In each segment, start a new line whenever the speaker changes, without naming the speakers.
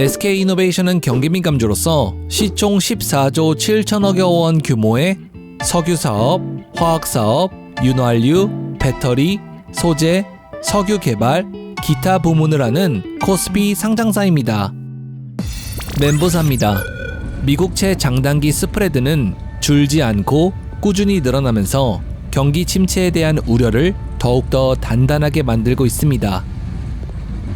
SK이노베이션은 경기민 감주로서 시총 14조 7천억여 원 규모의 석유 사업, 화학 사업, 윤활유, 배터리, 소재, 석유 개발, 기타 부문을 하는 코스피 상장사입니다. 멤버사입니다. 미국채 장단기 스프레드는 줄지 않고 꾸준히 늘어나면서 경기 침체에 대한 우려를 더욱더 단단하게 만들고 있습니다.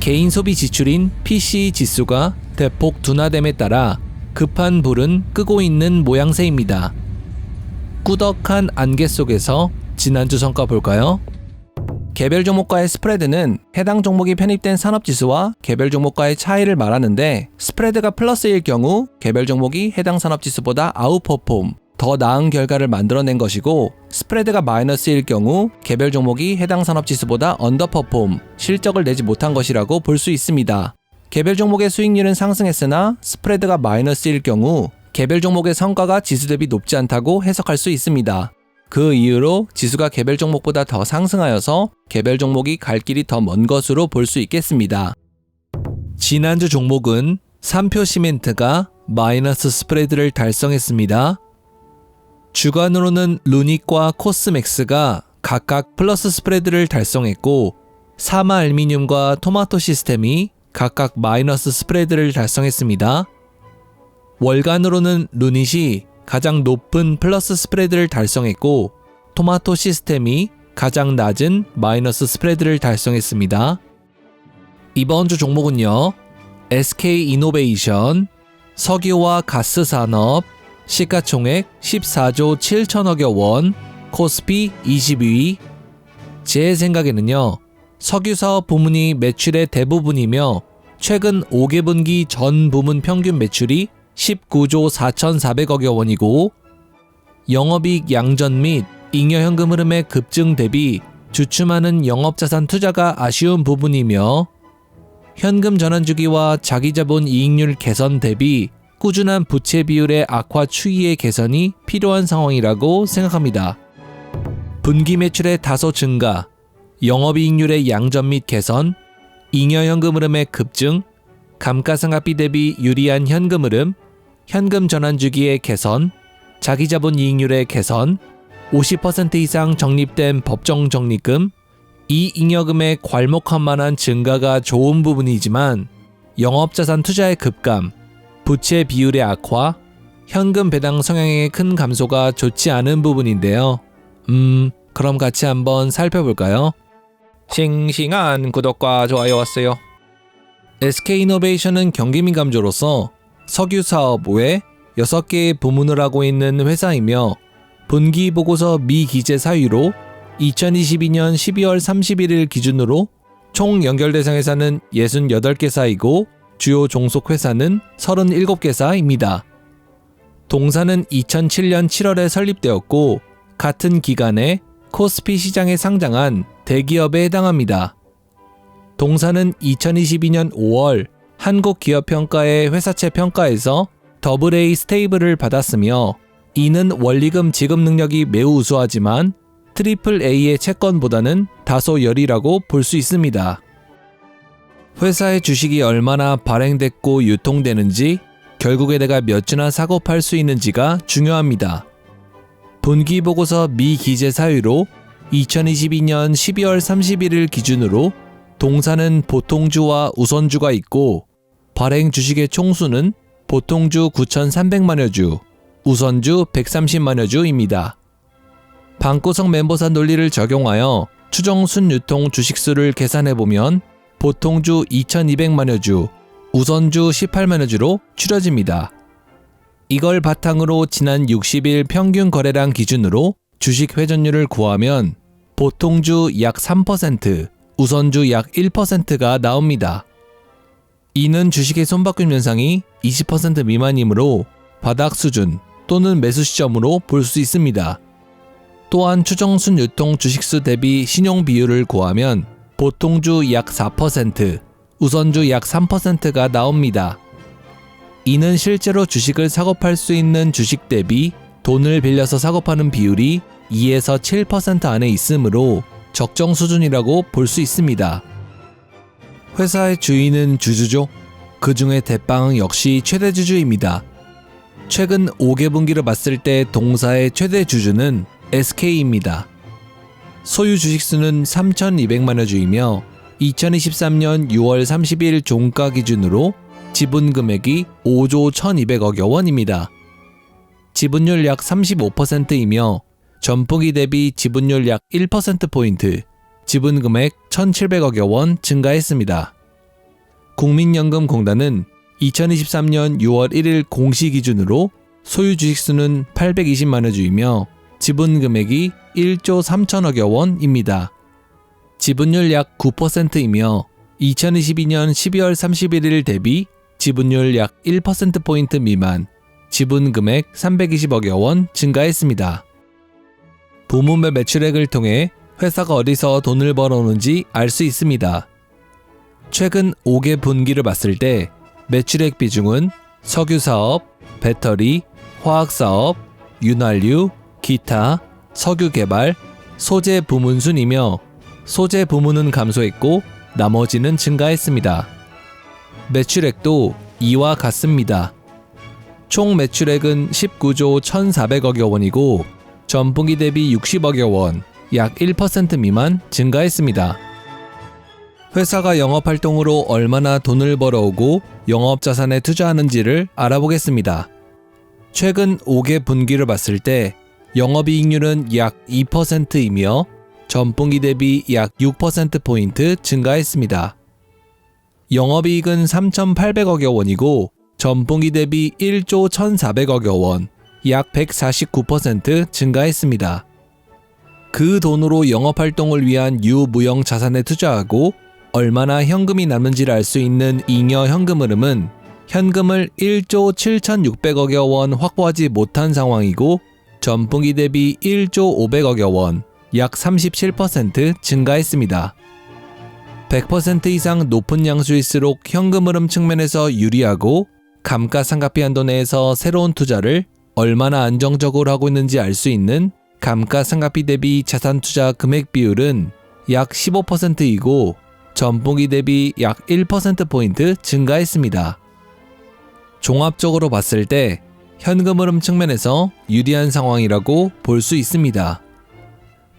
개인 소비 지출인 PC 지수가 대폭 둔화됨에 따라 급한 불은 끄고 있는 모양새입니다. 꾸덕한 안개 속에서 지난주 성과 볼까요? 개별 종목과의 스프레드는 해당 종목이 편입된 산업 지수와 개별 종목과의 차이를 말하는데 스프레드가 플러스일 경우 개별 종목이 해당 산업 지수보다 아웃퍼폼, 더 나은 결과를 만들어낸 것이고 스프레드가 마이너스일 경우 개별 종목이 해당 산업 지수보다 언더퍼폼, 실적을 내지 못한 것이라고 볼 수 있습니다. 개별 종목의 수익률은 상승했으나 스프레드가 마이너스일 경우 개별 종목의 성과가 지수 대비 높지 않다고 해석할 수 있습니다. 그 이유로 지수가 개별 종목보다 더 상승하여서 개별 종목이 갈 길이 더 먼 것으로 볼 수 있겠습니다. 지난주 종목은 3표 시멘트가 마이너스 스프레드를 달성했습니다. 주간으로는 루닉과 코스맥스가 각각 플러스 스프레드를 달성했고 사마 알미늄과 토마토 시스템이 각각 마이너스 스프레드를 달성했습니다. 월간으로는 루닛이 가장 높은 플러스 스프레드를 달성했고 토마토 시스템이 가장 낮은 마이너스 스프레드를 달성했습니다. 이번 주 종목은요. SK 이노베이션, 석유와 가스 산업, 시가총액 14조 7천억여 원, 코스피 22위. 제 생각에는요. 석유 사업 부문이 매출의 대부분이며 최근 5개 분기 전 부문 평균 매출이 19조 4,400억여 원이고 영업이익 양전 및 잉여 현금 흐름의 급증 대비 주춤하는 영업자산 투자가 아쉬운 부분이며 현금 전환 주기와 자기자본 이익률 개선 대비 꾸준한 부채 비율의 악화 추이의 개선이 필요한 상황이라고 생각합니다. 분기 매출의 다소 증가, 영업이익률의 양전 및 개선, 잉여 현금 흐름의 급증, 감가상각비 대비 유리한 현금 흐름, 현금 전환 주기의 개선, 자기자본 이익률의 개선, 50% 이상 적립된 법정 적립금, 이 잉여금의 괄목한 만한 증가가 좋은 부분이지만 영업자산 투자의 급감, 부채 비율의 악화, 현금 배당 성향의 큰 감소가 좋지 않은 부분인데요. 음, 그럼 같이 한번 살펴볼까요? 싱싱한 구독과 좋아요 왔어요. SK이노베이션은 경기 민 감조로서 석유 사업 외 6개의 부문을 하고 있는 회사이며 분기 보고서 미기재 사유로 2022년 12월 31일 기준으로 총 연결 대상 회사는 68개사이고 주요 종속 회사는 37개사입니다. 동사는 2007년 7월에 설립되었고 같은 기간에 코스피 시장에 상장한 대기업에 해당합니다. 동사는 2022년 5월 한국기업평가의 회사채 평가에서 더블A 스테이블을 받았으며 이는 원리금 지급 능력이 매우 우수하지만 트리플 A의 채권보다는 다소 열이라고 볼 수 있습니다. 회사의 주식이 얼마나 발행됐고 유통되는지 결국에 내가 몇 주나 사고 팔 수 있는지가 중요합니다. 분기 보고서 미기재 사유로 2022년 12월 31일 기준으로 동사는 보통주와 우선주가 있고 발행 주식의 총수는 보통주 9,300만여 주, 우선주 130만여 주입니다. 방구석 멤버사 논리를 적용하여 추정 순유통 주식수를 계산해 보면 보통주 2,200만여 주, 우선주 18만여 주로 추려집니다. 이걸 바탕으로 지난 60일 평균 거래량 기준으로 주식 회전율을 구하면 보통주 약 3%, 우선주 약 1%가 나옵니다. 이는 주식의 손바꿈 현상이 20% 미만이므로 바닥 수준 또는 매수 시점으로 볼 수 있습니다. 또한 추정순 유통 주식수 대비 신용 비율을 구하면 보통주 약 4%, 우선주 약 3%가 나옵니다. 이는 실제로 주식을 사고 팔 수 있는 주식 대비 돈을 빌려서 사고 파는 비율이 2에서 7% 안에 있으므로 적정 수준이라고 볼 수 있습니다. 회사의 주인은 주주죠. 그 중에 대빵은 역시 최대 주주입니다. 최근 5개 분기를 봤을 때 동사의 최대 주주는 SK입니다. 소유 주식수는 3,200만여 주이며 2023년 6월 30일 종가 기준으로 지분 금액이 5조 1,200억여 원입니다. 지분율 약 35%이며 전분기 대비 지분율 약 1%포인트, 지분 금액 1,700억여 원 증가했습니다. 국민연금공단은 2023년 6월 1일 공시 기준으로 소유 주식수는 820만여 주이며 지분 금액이 1조 3천억여 원입니다. 지분율 약 9%이며 2022년 12월 31일 대비 지분율 약 1%포인트 미만, 지분 금액 320억여 원 증가했습니다. 부문별 매출액을 통해 회사가 어디서 돈을 벌어오는지 알 수 있습니다. 최근 5개 분기를 봤을 때 매출액 비중은 석유 사업, 배터리, 화학 사업, 윤활유, 기타, 석유 개발, 소재 부문 순이며 소재 부문은 감소했고 나머지는 증가했습니다. 매출액도 이와 같습니다. 총 매출액은 19조 1,400억여 원이고 전분기 대비 60억여 원, 약 1% 미만 증가했습니다. 회사가 영업 활동으로 얼마나 돈을 벌어오고 영업 자산에 투자하는지를 알아보겠습니다. 최근 5개 분기를 봤을 때 영업이익률은 약 2%이며 전분기 대비 약 6%포인트 증가했습니다. 영업이익은 3,800억여 원이고 전분기 대비 1조 1,400억여 원, 약 149% 증가했습니다. 그 돈으로 영업활동을 위한 유무형 자산에 투자하고 얼마나 현금이 남는지를 알 수 있는 잉여 현금 흐름은 현금을 1조 7,600억여 원 확보하지 못한 상황이고 전분기 대비 1조 500억여 원, 약 37% 증가했습니다. 100% 이상 높은 양수일수록 현금 흐름 측면에서 유리하고 감가상각비 한도 내에서 새로운 투자를 얼마나 안정적으로 하고 있는지 알 수 있는 감가상각비 대비 자산 투자 금액 비율은 약 15%이고 전분기 대비 약 1%포인트 증가했습니다. 종합적으로 봤을 때 현금 흐름 측면에서 유리한 상황이라고 볼 수 있습니다.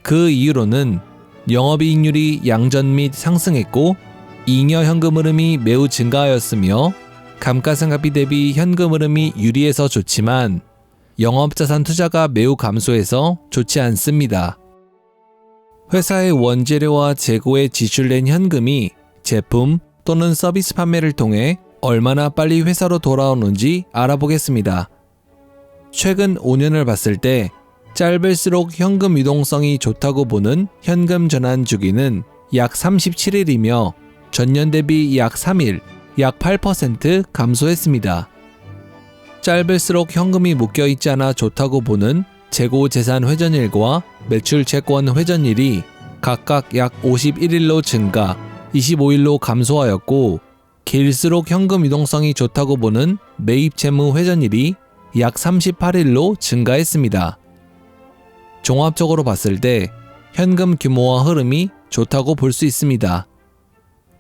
그 이유로는 영업이익률이 양전 및 상승했고 잉여 현금 흐름이 매우 증가하였으며 감가상각비 대비 현금 흐름이 유리해서 좋지만 영업자산 투자가 매우 감소해서 좋지 않습니다. 회사의 원재료와 재고에 지출된 현금이 제품 또는 서비스 판매를 통해 얼마나 빨리 회사로 돌아오는지 알아보겠습니다. 최근 5년을 봤을 때 짧을수록 현금 유동성이 좋다고 보는 현금 전환 주기는 약 37일이며 전년 대비 약 3일, 약 8% 감소했습니다. 짧을수록 현금이 묶여 있지 않아 좋다고 보는 재고 재산 회전일과 매출 채권 회전일이 각각 약 51일로 증가, 25일로 감소하였고 길수록 현금 유동성이 좋다고 보는 매입 채무 회전일이 약 38일로 증가했습니다. 종합적으로 봤을 때 현금 규모와 흐름이 좋다고 볼 수 있습니다.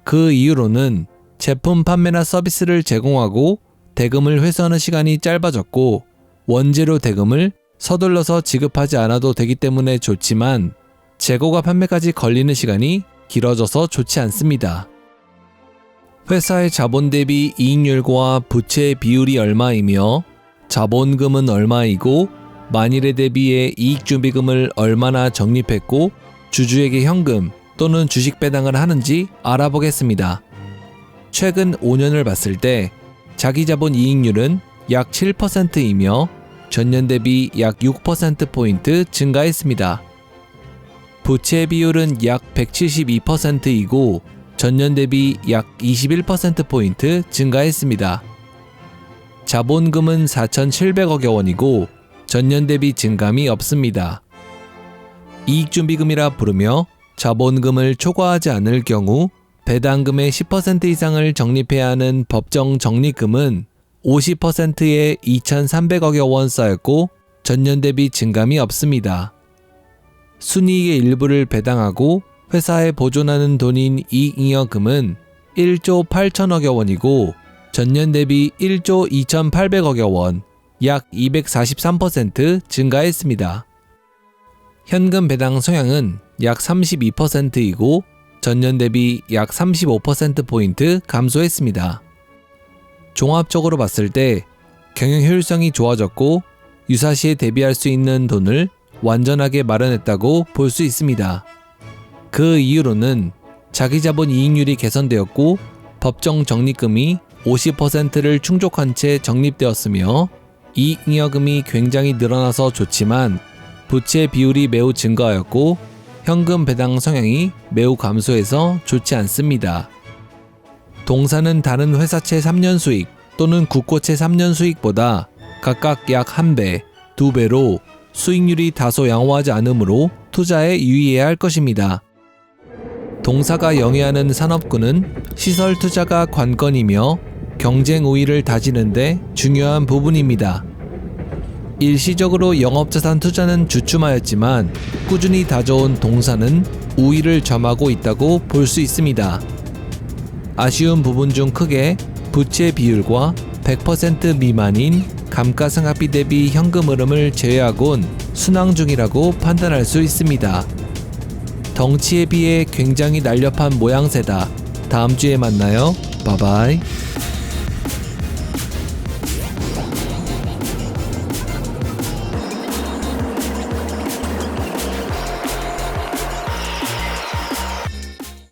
그 이유로는 제품 판매나 서비스를 제공하고 대금을 회수하는 시간이 짧아졌고 원재료 대금을 서둘러서 지급하지 않아도 되기 때문에 좋지만 재고가 판매까지 걸리는 시간이 길어져서 좋지 않습니다. 회사의 자본 대비 이익률과 부채 비율이 얼마이며 자본금은 얼마이고 만일에 대비해 이익준비금을 얼마나 적립했고 주주에게 현금 또는 주식 배당을 하는지 알아보겠습니다. 최근 5년을 봤을 때 자기 자본 이익률은 약 7%이며 전년 대비 약 6%포인트 증가했습니다. 부채 비율은 약 172%이고 전년 대비 약 21%포인트 증가했습니다. 자본금은 4,700억여 원이고 전년 대비 증감이 없습니다. 이익준비금이라 부르며 자본금을 초과하지 않을 경우 배당금의 10% 이상을 적립해야 하는 법정 적립금은 50%의 2,300억여 원 쌓였고 전년 대비 증감이 없습니다. 순이익의 일부를 배당하고 회사에 보존하는 돈인 이익잉여금은 1조 8천억여 원이고 전년 대비 1조 2,800억여 원, 약 243% 증가했습니다. 현금 배당 성향은 약 32%이고 전년 대비 약 35%포인트 감소했습니다. 종합적으로 봤을 때 경영 효율성이 좋아졌고 유사시에 대비할 수 있는 돈을 완전하게 마련했다고 볼 수 있습니다. 그 이유로는 자기 자본 이익률이 개선되었고 법정 적립금이 50%를 충족한 채 적립되었으며 이익잉여금이 굉장히 늘어나서 좋지만 부채 비율이 매우 증가하였고 현금 배당 성향이 매우 감소해서 좋지 않습니다. 동사는 다른 회사채 3년 수익 또는 국고채 3년 수익보다 각각 약 1배, 2배로 수익률이 다소 양호하지 않으므로 투자에 유의해야 할 것입니다. 동사가 영위하는 산업군은 시설 투자가 관건이며 경쟁 우위를 다지는데 중요한 부분입니다. 일시적으로 영업자산 투자는 주춤하였지만 꾸준히 다져온 동사는 우위를 점하고 있다고 볼 수 있습니다. 아쉬운 부분 중 크게 부채 비율과 100% 미만인 감가상각비 대비 현금 흐름을 제외하곤 순항 중이라고 판단할 수 있습니다. 덩치에 비해 굉장히 날렵한 모양새다. 다음 주에 만나요. 바바이.